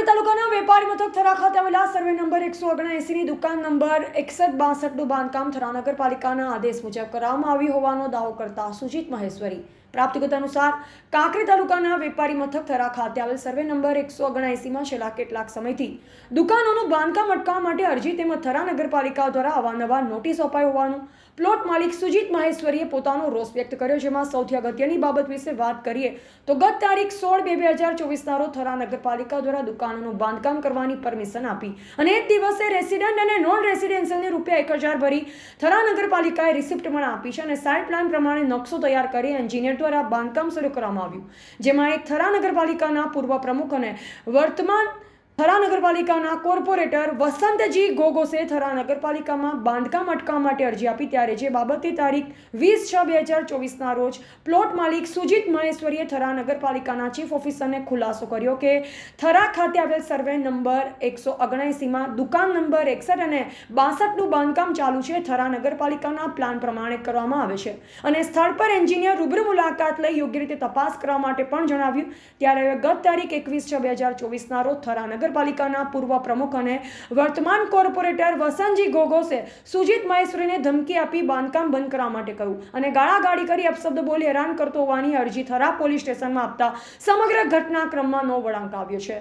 કાંકરેજ તાલુકાના વેપારી મથક થરા ખાતે આવેલા સર્વે નંબર એકસો ઓગણએંસીની દુકાન નંબર એકસઠ બાસઠનું બાંધકામ થરા નગરપાલિકાના આદેશ મુજબ કરવામાં આવ્યું હોવાનો દાવો કરતા સુજીત મહેશ્વરી પ્રાપ્ત અનુસાર કાંકરી તાલુકાના વેપારી મથક થરા ખાતે આવેલ સર્વે નંબર એકસો ઓગણએંસીમાં છેલ્લા કેટલાક સમયથી દુકાનોનું બાંધકામ અટકાવવા માટે અરજી તેમજ થરા નગરપાલિકા દ્વારા અવારનવાર નોટિસ અપાઈ હોવાનું પ્લોટ માલિક સુજીત મહેશ્વરીએ પોતાનો રોષ વ્યક્ત કર્યો, જેમાં સૌથી અગત્યની બાબત વિશે વાત કરીએ તો ગત તારીખ સોળ બે બે હજાર ચોવીસના રોજ થરા નગરપાલિકા દ્વારા દુકાનોનું બાંધકામ કરવાની પરમિશન આપી અને એ દિવસે રેસિડન્ટ અને નોન રેસિડેન્શિયલને રૂપિયા એક હજાર ભરી થરા નગરપાલિકાએ રિસિપ્ટ પણ આપી છે અને સાઇટ પ્લાન પ્રમાણે નકશો તૈયાર કરી એન્જિનિયર દ્વારા બાંધકામ શરૂ કરવામાં આવ્યું, જેમાં એક થરા નગરપાલિકાના પૂર્વ પ્રમુખ અને વર્તમાન થરા નગરપાલિકાના કોર્પોરેટર વસંતજી ગોગોસે થરા નગરપાલિકામાં બાંધકામ અટકાવવા માટે અરજી આપી ત્યારે જે બાબતની તારીખ વીસ છ બે હજાર ચોવીસના રોજ પ્લોટ માલિક સુજીત મહેશ્વરીએ થરા નગરપાલિકાના ચીફ ઓફિસરને ખુલાસો કર્યો કે થરા ખાતે આવેલ સર્વે નંબર એકસો ઓગણએંસીમાં દુકાન નંબર એકસઠ અને બાસઠનું બાંધકામ ચાલુ છે. થરા નગરપાલિકાના પ્લાન પ્રમાણે કરવામાં આવે છે અને સ્થળ પર એન્જિનિયર રૂબરૂ મુલાકાત લઈ યોગ્ય રીતે તપાસ કરવા માટે પણ જણાવ્યું. ત્યારે ગત તારીખ એકવીસ છ બે હજાર ચોવીસના રોજ થરા નગરપાલિકાના પૂર્વ પ્રમુખ અને વર્તમાન કોર્પોરેટર વસંતજી ગોગોસે સુજીત મહેશ્વરીને ધમકી આપી બાંધકામ બંધ કરવા માટે કહ્યું અને ગાળાગાળી કરી અપશબ્દ બોલી હેરાન કરતો હોવાની અરજી થરા પોલીસ સ્ટેશનમાં આપતા સમગ્ર ઘટનાક્રમમાં નો વળાંક આવ્યો છે.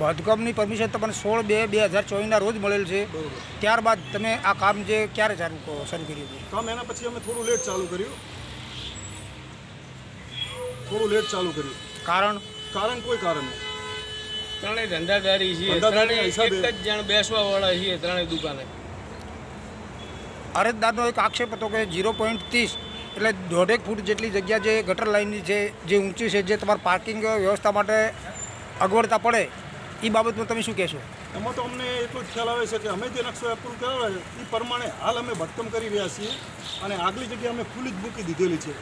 બાંધકામની પરમિશન તમને સોળ બે બે હજાર ચોવીસના રોજ મળેલ છે. ત્યારબાદ તમે આ કામ જે ક્યારે ચાલુ શરૂ કર્યું કામ એના પછી અમે થોડું લેટ ચાલુ કર્યું. થોડું લેટ ચાલુ કર્યું. કારણ? કારણ કોઈ કારણ નહીં. ત્રણેય ધંધાદારી છીએ. હિસાબે. એક જ જણ બેસવા વાળા છીએ ત્રણેય દુકાને. અરજદારનો એક આક્ષેપ હતો કે ઝીરો પોઈન્ટ ત્રીસ એટલે દોઢેક ફૂટ જેટલી જગ્યા જે ગટર લાઇનની છે જે ઊંચી છે જે તમારે પાર્કિંગ વ્યવસ્થા માટે અગવડતા પડે એ બાબતમાં તમે શું કહેશો? એમાં તો અમને એટલો જ ખ્યાલ આવે છે કે અમે જે નકશો એપ્રુવ કરાવે એ પ્રમાણે હાલ અમે ભટકમ કરી રહ્યા છીએ અને આગલી જગ્યાએ અમે ખુલ્લી જ મૂકી દીધેલી છે.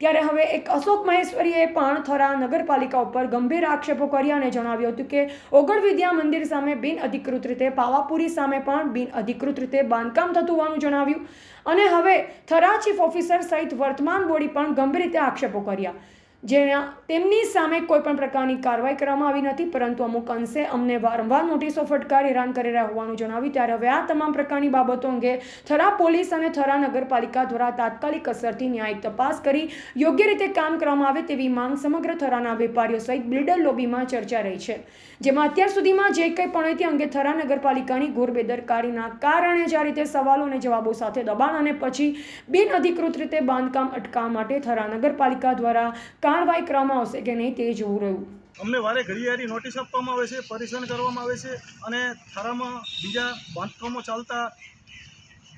ત્યારે હવે એક અશોક મહેશ્વરીએ પણ થરા નગરપાલિકા ઉપર ગંભીર આક્ષેપો કર્યા અને જણાવ્યું હતું કે ઓગળ વિદ્યા મંદિર સામે બિન અધિકૃત રીતે પાવાપુરી સામે પણ બિન અધિકૃત રીતે બાંધકામ થતું હોવાનું જણાવ્યું. અને હવે થરા ચીફ ઓફિસર સહિત વર્તમાન બોડી પણ ગંભીર રીતે આક્ષેપો કર્યા. જેના તેમની સામે કોઈ પણ પ્રકારની કાર્યવાહી કરવામાં આવી નથી, પરંતુ અમુક અંશે અમને વારંવાર નોટિસો ફટકાર, હેરાન કરી રહ્યા હોવાનું જણાવ્યું ત્યારે હવે આ તમામ પ્રકારની બાબતો અંગે થરા પોલીસ અને થરા નગરપાલિકા દ્વારા તાત્કાલિક અસરથી ન્યાયિક તપાસ કરી યોગ્ય રીતે કામ કરવામાં આવે તેવી માંગ સમગ્ર થરાના વેપારીઓ સહિત બિલ્ડર લોબીમાં ચર્ચા રહી છે. જેમાં અત્યાર સુધીમાં જે કંઈ પણ હોય તે અંગે થરા નગરપાલિકાની ઘોર બેદરકારીના કારણે જ રીતે સવાલો અને જવાબો સાથે દબાણ અને પછી બિનઅધિકૃત રીતે બાંધકામ અટકાવવા માટે થરા નગરપાલિકા દ્વારા કાર્યવાહી ક્રમ આવશે કે નહીં, તે જોવું રહ્યું. અમને વારે ઘડિયાળી નોટિસ આપવામાં આવે છે, પરેશાન કરવામાં આવે છે અને થારામાં બીજા બાંધકામો ચાલતા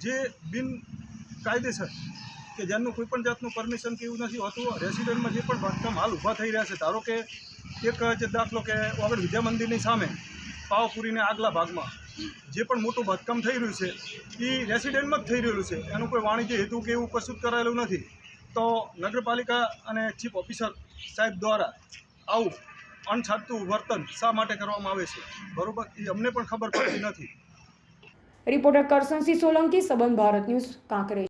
જે બિન કાયદેસર કે જેમનું કોઈ પણ જાતનું પરમિશન કે એવું નથી હોતું રેસિડેન્ટમાં જે પણ બાંધકામ હાલ ઊભા થઈ રહ્યા છે, ધારો કે એક જે દાખલો કે આગળ વિદ્યા મંદિરની સામે પાવપુરીને આગલા ભાગમાં જે પણ મોટું બાંધકામ થઈ રહ્યું છે એ રેસિડેન્ટમાં જ થઈ રહેલું છે. એનું કોઈ વાણિજ્ય હેતુ કે એવું કશું જ કરાયેલું નથી. તો નગરપાલિકા અને ચીફ ઓફિસર સાહેબ દ્વારા આવું અણછાટતું વર્તન શા માટે કરવામાં આવે છે? બરોબર? એ અમને પણ ખબર પડતી નથી. રિપોર્ટર કરસનસિંહ સોલંકી સંબંધ ભારત ન્યૂઝ, કાંકરેજ.